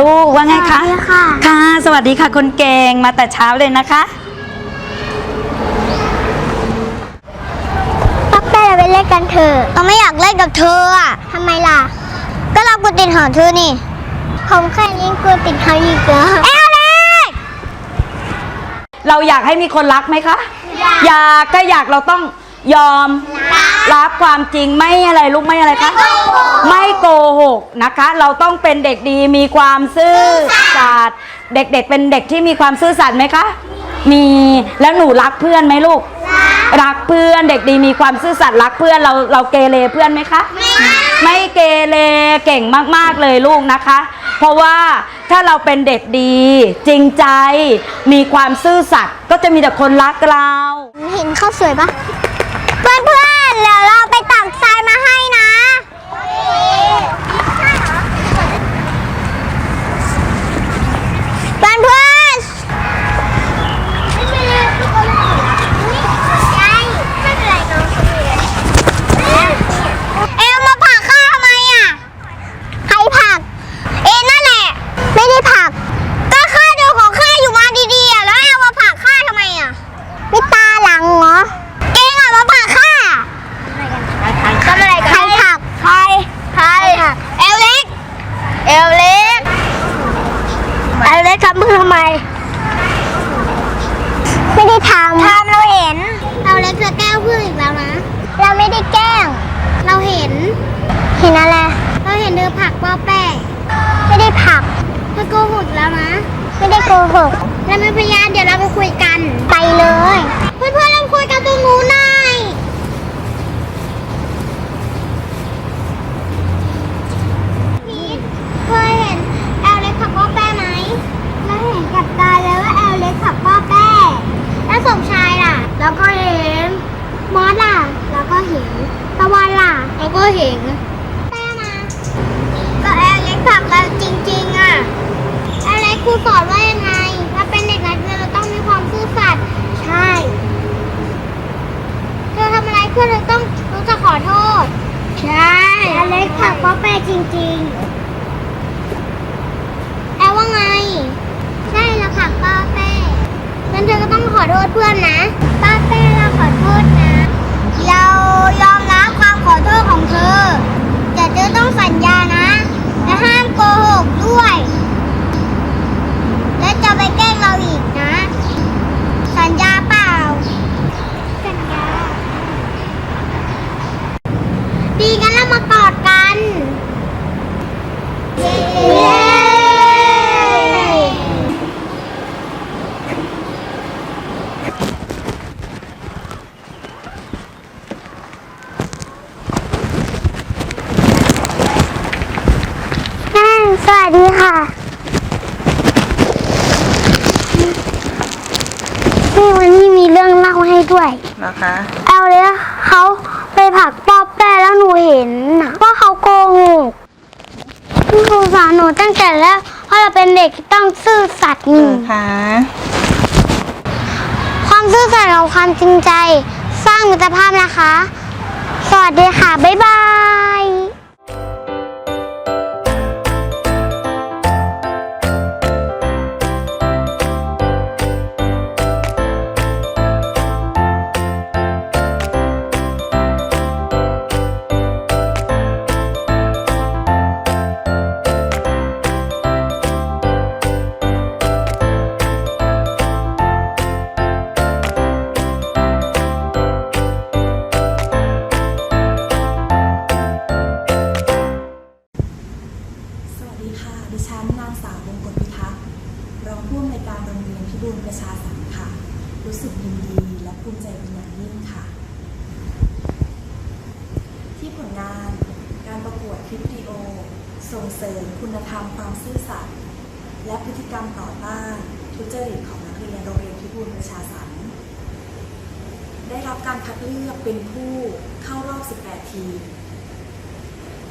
ลูกว่าไงคะสวัสดีค่ะ ค่ะ สวัสดีค่ะคนเก่งมาแต่เช้าเลยนะคะป๊อปเป้เราไปเล่นกันเถอะเราไม่อยากเล่นกับเธออะทำไมล่ะ ก็เรากูติดหอเธอนี่ผมแค่นี้กูติดเขาอีกแล้วเอลเล็กเราอยากให้มีคนรักไหมคะ อยากก็อยากเราต้อง ยอม รับความจริงไม่อะไรลูกไม่อะไรคะไม่โกหกนะคะ เราต้องเป็นเด็กดีมีความซื่อสัตย์เด็กๆเป็นเด็กที่มีความซื่อสัตย์ไหมคะ มีแล้วหนูรักเพื่อนไหมลูก รักเพื่อนเด็กดีมีความซื่อสัตย์รักเพื่อนเราเราเกเรเพื่อนไหมคะ ไม่เกเรเก่งมากๆเลยลูกนะคะ เพราะว่าถ้าเราเป็นเด็กดี จริงใจมีความซื่อสัตย์ก็จะมีแต่คนรักเรา เห็นข้าวสวยปะเพื่อนเพื่อนๆเดี๋ยวเราไปตักทรายมาให้นะ เพื่อนเพื่อนไม่เป็นไรไม่เป็นไรไม่เป็นไรน้องเขามีเลยเอลมาผักข้าทำไมอะ ใครผลัก เอ็นนั่นแหละ ไม่ได้ผลัก ก็ข้าดูของข้าอยู่มาดีๆอะแล้วเอลมาผลักข้าทำไมอะไม่ตาหลังเหรอ เองอะมาผลักข้าทำอะไรกันใครผลักใครใครเอลเล็ก เอลเล็ก เอลเล็กทำมือทำไม ไม่ได้ทำทำเราเห็น เราเล็กเธอแกล้งเพื่อนอีกแล้วนะ เราไม่ได้แกล้ง เราเห็น เห็นอะไร เราเห็นเธอผลักป้อแป้ไม่ได้ผลักเธอโกหกแล้วนะ ไม่ได้โกหก เราเป็นพยานเดี๋ยวเราไปคุยกัน ไปเลย เพื่อนๆเราคุยกันตรงนู้นหน่อยพีทเคยเห็นแอลเล็กขับป้อแป้ไหมเราเห็นกับตาแล้วว่าแอลเล็กขับป้อแป้แล้วสมชายล่ะ แล้วก็เห็น มอสล่ะ แล้วก็เห็นตะวันล่ะ แล้วก็เห็นแป้มา ก็แอลเล็กผลักเราจริงๆอะแอลเล็กครูสอนว่ายังไง ถ้าเป็นเด็กนักเรียนเราต้องมีความซื่อสัตย์ ใช่ เธอทำอะไรเพื่อนเธอต้องรู้จักขอโทษ ใช่ แอลเล็กผลักป้าแปจริงๆ แอลว่าไง ใช่เราผลักป้าแป้งั้นเธอก็ต้องขอโทษเพื่อนนะ ป้าแป้เราขอโทษนะ เรายอมรับความขอโทษของเธอ แต่เธอต้องสัญญานะ และห้ามโกหกด้วย และจะไปแกล้งเราอีกนะ สัญญาเปล่า สัญญา ดีกันแล้วมากอดกัน เย้ สวัสดีค่ะ นี่วันนี้มีเรื่องเล่าให้ด้วย นะคะ เอาเลยเขาไปผลักป๊อบแป้แล้วหนูเห็นนะว่าเขาโกหกครูสอนหนูตั้งแต่แรกเพราะเราเป็นเด็กที่ต้องซื่อสัตย์นี่ค่ะ ความซื่อสัตย์กับความจริงใจ สร้างมิตรภาพนะคะ สวัสดีค่ะ บ๊ายบาย ผู้อำนวยการโรงเรียนพิบูลประชาสันค่ะ รู้สึกยินดีและภูมิใจเป็นอย่างยิ่งค่ะ ที่ผลงานการประกวดคลิปวิดีโอ ส่งเสริมคุณธรรมความซื่อสัตย์และพฤติกรรมต่อต้านทุจริตของนักเรียนโรงเรียนพิบูลประชาสันได้รับการคัดเลือกเป็นผู้เข้ารอบ 18 ทีม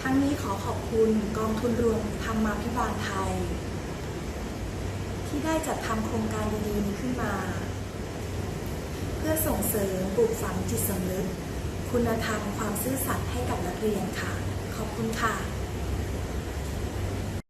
ทั้งนี้ขอขอบคุณกองทุนรวมธรรมาภิบาลไทย ที่ได้จัดทำโครงการดีๆนี้ขึ้นมา เพื่อส่งเสริมปลูกฝังจิตสำนึก คุณธรรมความซื่อสัตย์ให้กับนักเรียนค่ะ ขอบคุณค่ะ